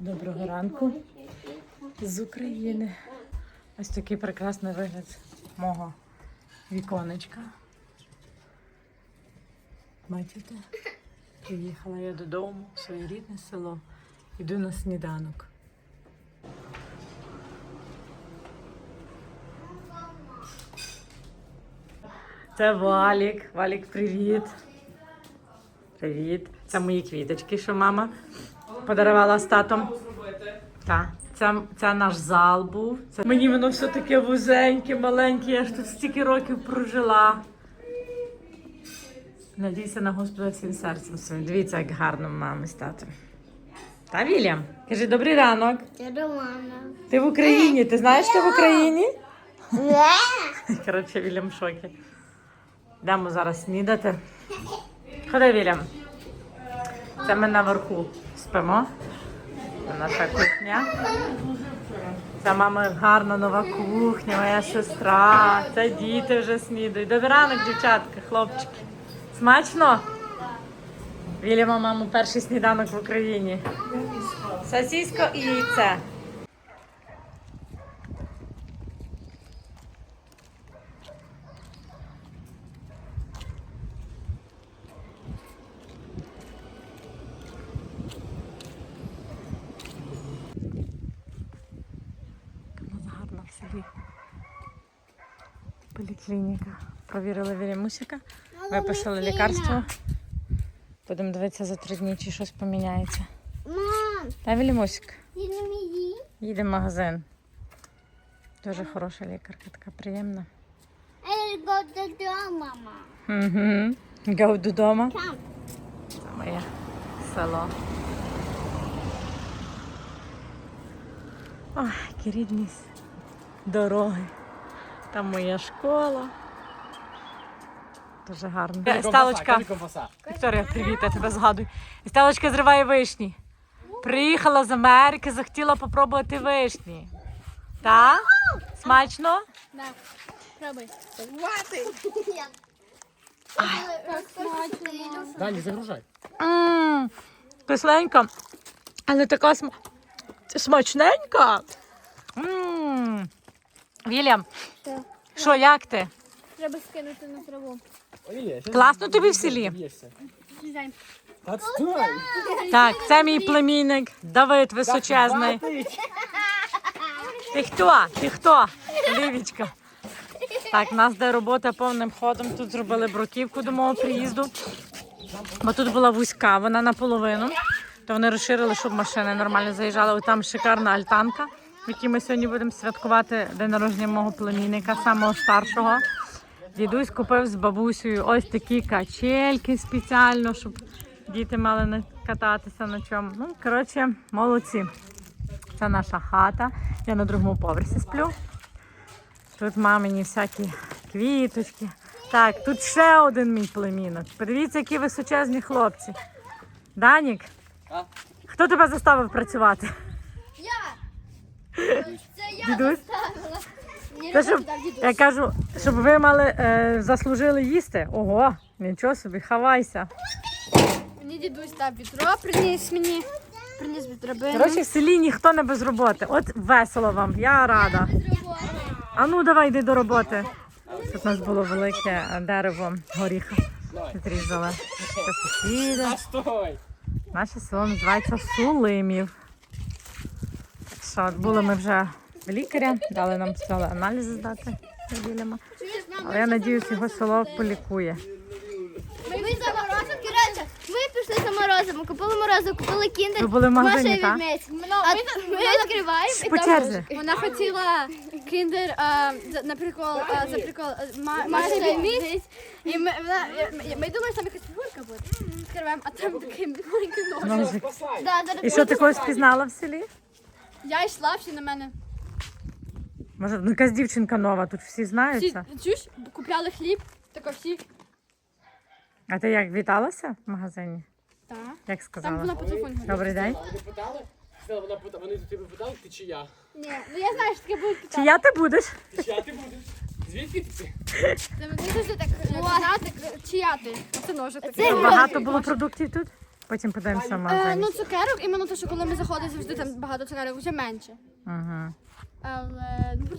Доброго ранку з України. Ось такий прекрасний вигляд мого віконечка. Бачите? Приїхала я додому, в своє рідне село. Йду на сніданок. Це Валік. Валік, привіт. Привіт. Це мої квіточки, що мама подарувала з татом. Так. Це, це наш зал був. Це... Мені воно все таке вузеньке, маленьке, я ж тут стільки років прожила. Надійся на Господа всім серцем своїм. Дивіться, як гарно мами з татом. Та Вільям, кажи добрий ранок. Я Романа. Ти в Україні. Ти знаєш, що ти в Україні? Коротше, Вільям в шокі. Йдемо зараз снідати. Ходи, Вільям. Це ми наверху спимо. Наша кухня. Та мама гарна нова кухня, моя сестра. Це діти вже снідають. Добрий ранок, дівчатка, хлопчики. Смачно? Вільяма, маму, перший сніданок в Україні. Сосисько і яйце. У нас гарно в селі. Поліклініка. Провірили Вільямусика, виписали лікарство. Будемо дивитися за три дні, чи щось поміняється. Мам, Та Вільямусик, ти їде в магазин. Дуже хороша лікарка, така приємна. Go додому, мама. Угу. Гав додому. Це моє село. Ой, які рідні дороги. Там моя школа. Дуже гарно. Сталочка. Вікторія, привіт, я тебе згадую. Сталочка зриває вишні. Приїхала з Америки, захотіла попробувати вишні. Так? Смачно? Да. Пробуй. Дані, загружай. Ммм, кисленька, але така см... смачненька. Ммм. Вільям, Що? як ти? Треба скинути на траву. Класно тобі в селі? Дизайн. Отстой! Так, це мій племінник Давид Височезний. Ти хто? Ти хто? Лівічка. Так, в нас де робота повним ходом. Тут зробили бруківку до мого приїзду. Бо тут була вузька, вона наполовину. То вони розширили, щоб машини нормально заїжджали. Ось там шикарна альтанка, в якій ми сьогодні будемо святкувати день народження мого племінника, самого старшого. Дідусь купив з бабусею ось такі качельки спеціально, щоб діти мали кататися на чому. Ну, коротше, молодці. Це наша хата. Я на другому поверсі сплю. Тут мамині всякі квіточки. Так, тут ще один мій племінок. Подивіться, які височезні хлопці. Данік, хто тебе заставив працювати? Дідусь? Та щоб, я кажу, щоб ви мали е, заслужили їсти. Ого, нічого собі, хавайся. Мені дідусь дав відро, приніс мені. Приніс відробину. Коротше, в селі ніхто не без роботи. От весело вам, я рада. А ну давай йди до роботи. Тут у нас було велике дерево горіха. Відрізали. Це сусіди. Наше село називається Сулимів. Так що були ми вже лікаря, дали нам сказали аналізи здати. Але я надіюсь, його село полікує. Ми за морозом, коротше, ми пішли за морозом, купили морозиво, купили кіндер. Ви були в магазині, так? А ми відкриваємо і По там черзі. Вона хотіла кіндер а, за- на прикол, а, за прикол а, ма- Маша відмість. І ми, вона, ми, думали, що там якась фігурка буде. Відкриваємо, а там такий маленький нож. Ножик. Да, І що ти когось впізнала в селі? Я йшла, всі на мене. Може, ну якась дівчинка нова, тут всі Всі, знаються. чуєш, купляли хліб, тако всі. А ти як віталася в магазині? Так. Як Там сказала? по телефону. Добрий день. Вони питали? Вона питала, вони до тебе питали, ти чи я? Ні, ну я знаю, що таке буде Чи я ти будеш? Ти чия ти будеш? Звідки ти? Це мені завжди так казати, чия ти. Оце ножик такий. Багато було продуктів тут? Потім подивимося в Е, магазині. ну, цукерок, іменно те, що коли ми заходимо, завжди там багато цукерок, вже менше. Угу.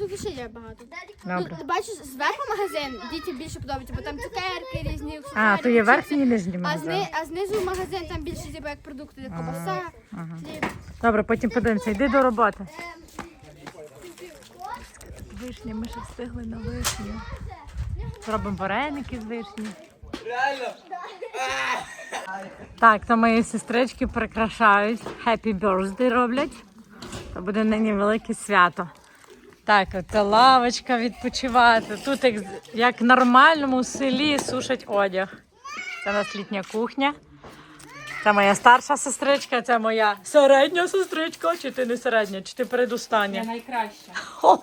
Ну, ще є багато. Добре. Ну, ти бачиш, зверху магазин дітям більше подобається, бо там цукерки різні. А, то є верхній і нижній А, магазин. зни, а знизу магазин там більше типу, як продукти, як ковбаса, хліб. Добре, потім подивимося. Йди до роботи. Вишні, ми ще встигли на вишні. Зробимо вареники з вишні. Так, то мої сестрички прикрашають. Happy birthday роблять. То буде нині велике свято. Так, це лавочка відпочивати. Тут як, як в нормальному селі сушать одяг. Це у нас літня кухня. Це моя старша сестричка, це моя середня сестричка. Чи ти не середня, чи ти передостання? Я найкраща.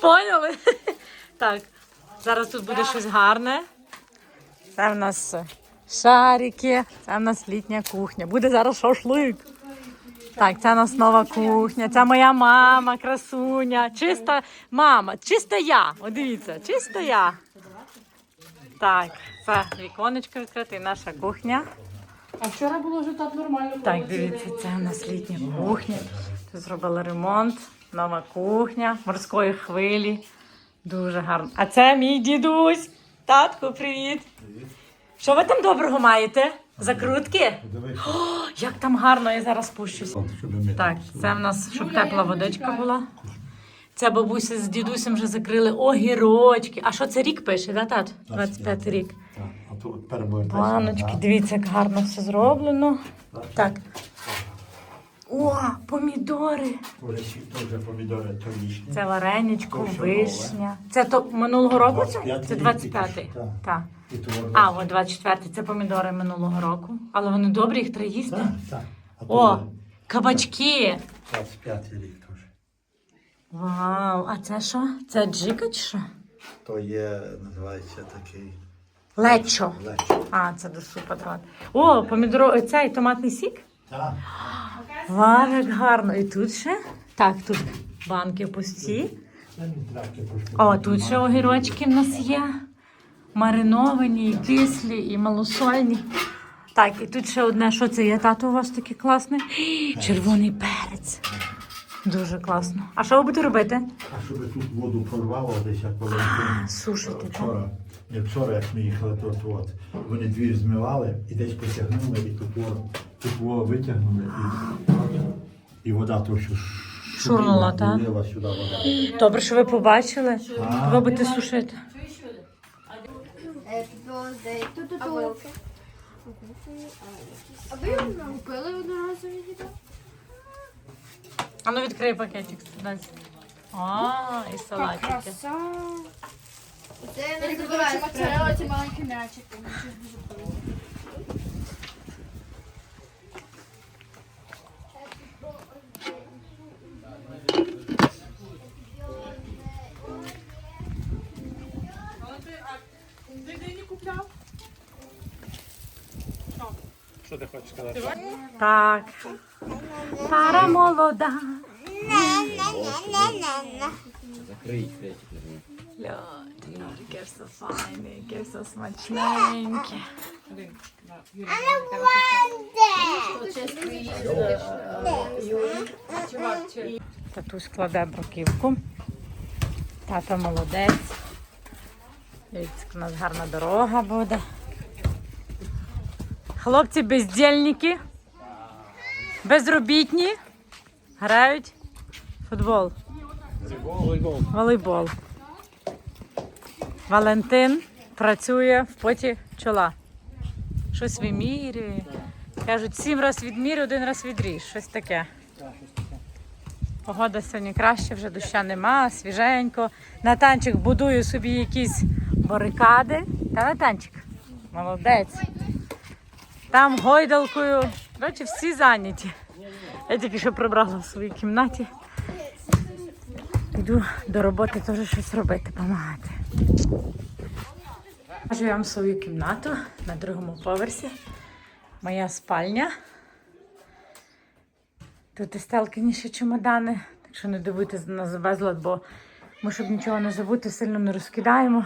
Поняли? Так, зараз тут буде щось гарне. Це в нас шарики, це в нас літня кухня. Буде зараз шашлик. Так, це у нас нова кухня. Це моя мама, красуня. Чиста мама, чиста я. О, дивіться, чиста я. Так, це віконечко відкрите і наша кухня. А вчора було вже так нормально. Так, дивіться, це у нас літня кухня. Тут зробили ремонт, нова кухня, морської хвилі. Дуже гарно. А це мій дідусь. Татку, привіт. Що ви там доброго маєте? Закрутки? О, як там гарно, я зараз спущусь. Так, це в нас, щоб тепла водичка була. Це бабуся з дідусем вже закрили огірочки. А що це рік пише, да, тат? 25 рік. Так, а тут перебувати. Баночки, дивіться, як гарно все зроблено. Так. О, помідори. Теж помідори торічні. Це вареничко, То що вишня. Це то минулого року? Це, 25-й це 25-й. так. Так. І то А, от 24-й. Це помідори минулого року. Але вони добрі, їх треба їсти. Так, так. А О, то кабачки. 25-й рік теж. Вау, а це що? Це джика чи що? То є, називається такий Лечо. лечо. А, це до супа. О, помідоро, цей томатний сік. Так, Вау, як гарно. І тут ще? Так, тут банки пусті. не. О, тут ще огірочки в нас є. Мариновані, і кислі, і малосольні. Так, і тут ще одне, що це є, тато у вас такий класний. Червоний перець. Дуже класно. А що ви будете робити? А щоб тут воду прорвало десь, як коли Сушити, так? вчора. Як вчора, як ми їхали, то, то от, вони двір змивали і десь потягнули, і тут, во- тут во витягнули, і, і вода то що Шурнула, так? Сюди вода. Добре, що ви побачили. А. Ви сушити. А ви купили одноразові їду? А ну відкрий пакетик. А, і салатики. Це не коротше, моцарелла, маленькі м'ячики. Так. Пара молода. Льот, яке все файне, яке все смачненьке. Татусь кладе бруківку. Тата молодець. Дивіться, у нас гарна дорога буде. Хлопці бездільники, безробітні, грають футбол, Волейбол. Валентин працює в поті чола. Щось вимірює. Кажуть, сім раз відмірю, один раз відріж. Щось таке. Погода сьогодні краще, вже доща нема, свіженько. Натанчик будує собі якісь барикади. Та Натанчик, молодець. Там гойдалкою. Бачите, всі зайняті. Я тільки що прибрала в своїй кімнаті. Йду до роботи теж щось робити, допомагати. Я вам свою кімнату на другому поверсі. Моя спальня. Тут і сталкині ще чемодани, так що не дивуйтесь на безлад, бо ми, щоб нічого не забути, сильно не розкидаємо.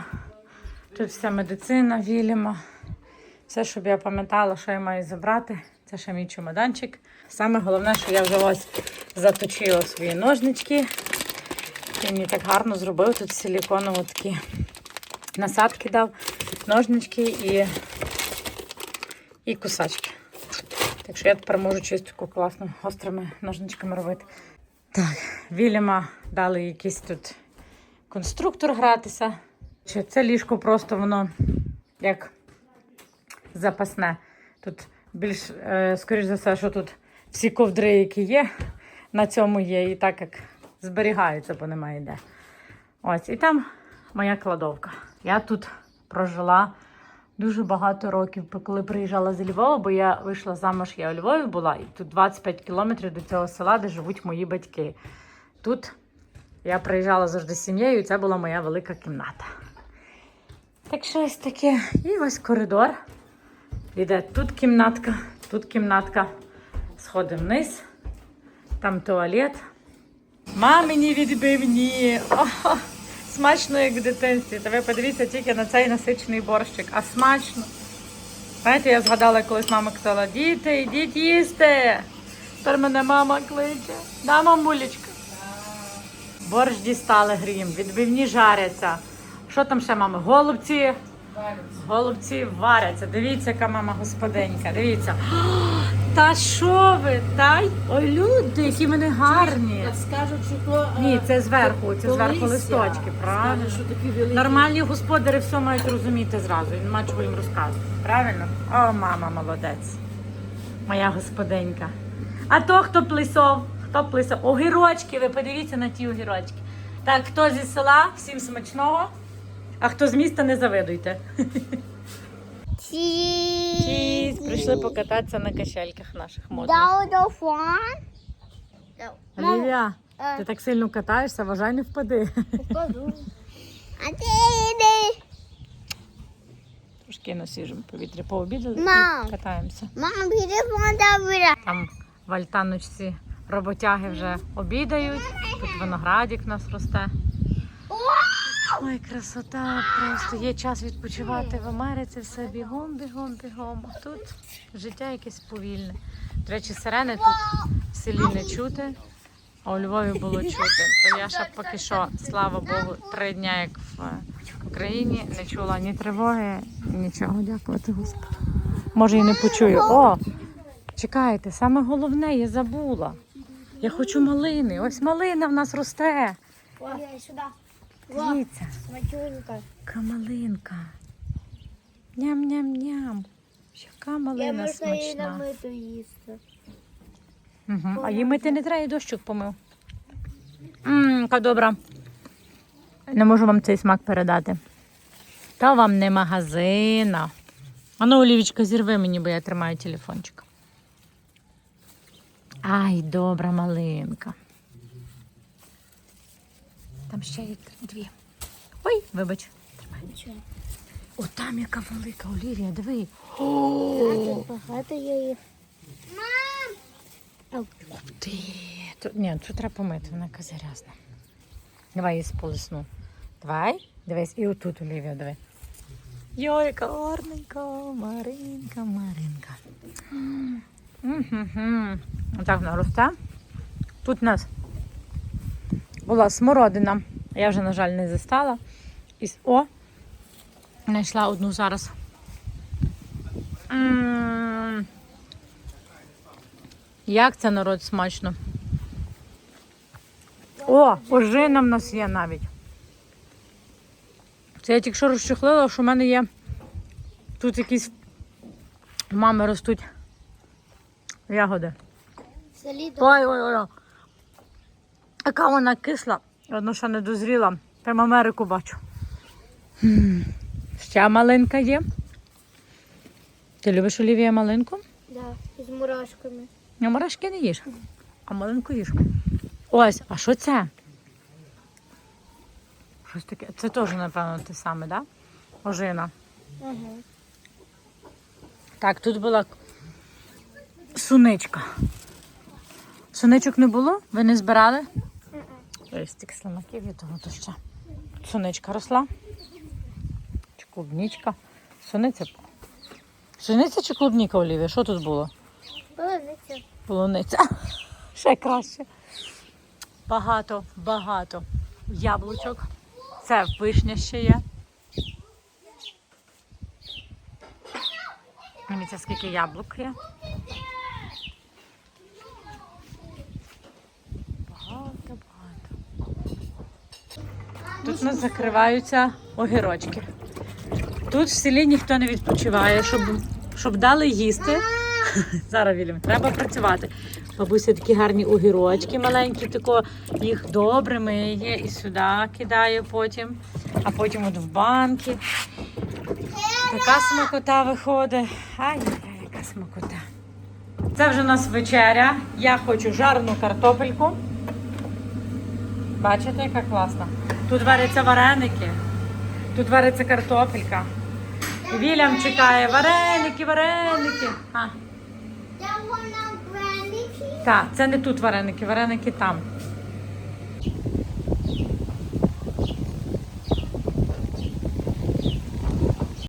Тут вся медицина, віліма, Все, щоб я пам'ятала, що я маю забрати. Це ще мій чемоданчик. Саме головне, що я вже ось заточила свої ножнички. Він мені так гарно зробив. Тут силіконово такі насадки дав, ножнички і, і кусачки. Так що я тепер можу чистку класно гострими ножничками робити. Так, Вільяма дали якийсь тут конструктор гратися. Це ліжко просто воно як запасне. Тут більш, е, скоріш за все, що тут всі ковдри, які є, на цьому є. І так як зберігаються, бо немає де. Ось, і там моя кладовка. Я тут прожила дуже багато років, коли приїжджала з Львова, бо я вийшла замуж, я у Львові була, і тут 25 кілометрів до цього села, де живуть мої батьки. Тут я приїжджала завжди з сім'єю, і це була моя велика кімната. Так що ось таке. І ось коридор. Іде тут кімнатка, тут кімнатка. Сходи вниз, там туалет. Мамині відбивні. О, смачно, як в дитинстві. Та ви подивіться тільки на цей насичений борщик. А смачно. Знаєте, я згадала, колись мама казала, діти, йдіть їсти. Тепер мене мама кличе. Да, мамулечка? Борщ дістали грім, відбивні жаряться. Що там ще, мама? Голубці? Голубці варяться. Дивіться, яка мама господинька. Дивіться. Та що ви? Та й ой, люди, які вони гарні. Скажуть, що то е, Ні, це зверху, це зверху листочки, правильно? Скажуть, що такі великі. Нормальні господарі все мають розуміти зразу, і нема чого їм розказувати. Правильно? О, мама, молодець. Моя господинька. А то хто плисов? Хто плисов? Огірочки, ви подивіться на ті огірочки. Так, хто зі села, всім смачного, а хто з міста, не завидуйте. Чіз, прийшли покататися на качельках наших модних. Олівія, ти так сильно катаєшся, вважай, не впади. А ти йди. Трошки на свіжому повітрі пообідали і катаємося. Там в альтаночці роботяги вже обідають. Тут виноградик в нас росте. Ой, красота! Просто є час відпочивати в Америці, все бігом, бігом, бігом. А тут життя якесь повільне. До речі, сирени тут в селі не чути, а у Львові було чути. То я ще поки що, слава Богу, три дня як в Україні не чула ні тривоги, нічого. Дякувати Господу. Може, і не почую. О! Чекайте, саме головне, я забула. Я хочу малини. Ось малина в нас росте. Сюди. Дивіться, Смачунька. яка малинка. Ням-ням-ням. Яка малина смачна. намиту їсти. Угу. А їй мити не треба, і дощик помив. Ммм, яка добра. Не можу вам цей смак передати. Та вам не магазина. А ну, Олівічка, зірви мені, бо я тримаю телефончик. Ай, добра малинка. Там ще є дві. Ой, вибач. Тримай. О, там яка велика Олівія, диви. О, Багато є їх. ти. Тут, ні, тут треба помити, вона якась грязна. Давай її сполисну. Давай, дивись, і отут Олівія, диви. Йой, яка гарненька, Маринка, Маринка. Отак вона росте. Тут у нас була смородина. Я вже, на жаль, не застала. І... О! Знайшла одну зараз. М. Як це народ смачно. О, ожина в нас є навіть. Це я тільки що розчехлила, що в мене є тут якісь мами ростуть ягоди. Селі Яка вона кисла, одно ще не дозріла. Прямо Америку бачу. Ще малинка є. Ти любиш Олівія малинку? Да, з мурашками. А мурашки не їж, а малинку їж. Ось, а що це? Щось таке. Це теж, напевно, те саме, так? Да? Ожина. Угу. Так, тут була суничка. Суничок не було? Ви не збирали? Тільки слимаків від того доща. Суничка росла. Чи клубничка. Суниця Пшениця чи клубніка, Олівія? Що тут було? Полуниця. Полуниця. Ще краще. Багато, багато яблучок. Це вишня ще є. Дивіться, скільки яблук є. Багато, багато. Нас закриваються огірочки. Тут в селі ніхто не відпочиває, щоб, щоб дали їсти. Зараз Вільям, треба працювати. Бабуся такі гарні огірочки маленькі, тако їх добре миє і сюди кидає потім, а потім от в банки. Така смакота виходить. Ай, яка смакота. Це вже у нас вечеря. Я хочу жарну картопельку. Бачите, яка класна. Тут варяться вареники, тут вариться картопелька. І Вільям чекає вареники, вареники. А, так, це не тут вареники, вареники там.